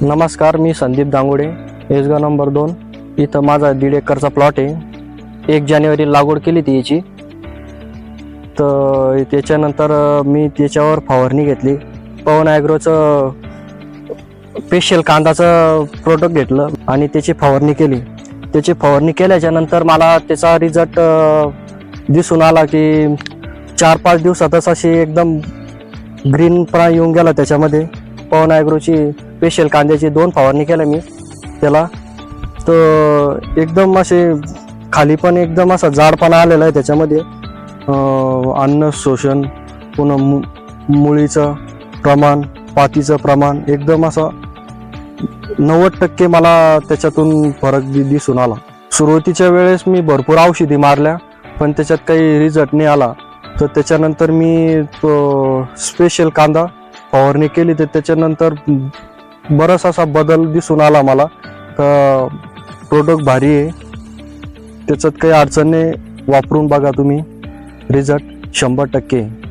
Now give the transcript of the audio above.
नमस्कार मी संदीप दांगोडे एसगा नंबर दोन. इथं माझा दीड एकरचा प्लॉट आहे. एक जानेवारी लागवड केली ती याची. तर त्याच्यानंतर मी त्याच्यावर फवारणी घेतली. पवन ॲग्रोचं स्पेशल कांदाचं प्रोडक्ट घेतलं आणि त्याची फवारणी केली. त्याची फवारणी केल्याच्यानंतर मला त्याचा रिझल्ट दिसून आला की चार पाच दिवसातच अशी एकदम ग्रीन प्रा येऊन गेला त्याच्यामध्ये. पवन ॲग्रोची स्पेशल कांद्याची दोन फवारणी केल्या मी त्याला. तर एकदम असे खाली पण एकदम असा जाडपणा आलेला आहे त्याच्यामध्ये. अन्न शोषण पुन्हा मु मुळीचं प्रमाण पातीचं प्रमाण एकदम असं नव्वद टक्के मला त्याच्यातून फरक दिसून आला. सुरुवातीच्या वेळेस मी भरपूर औषधी मारल्या पण त्याच्यात काही रिझल्ट नाही आला. तर त्याच्यानंतर मी तो स्पेशल कांदा फवारणी केली तर त्याच्यानंतर बराच असा बदल दिसून आला मला. तर प्रोडक्ट भारी आहे. त्याच्यात काही अडचण नाही. वापरून बघा तुम्ही. रिझल्ट शंभर टक्के आहे.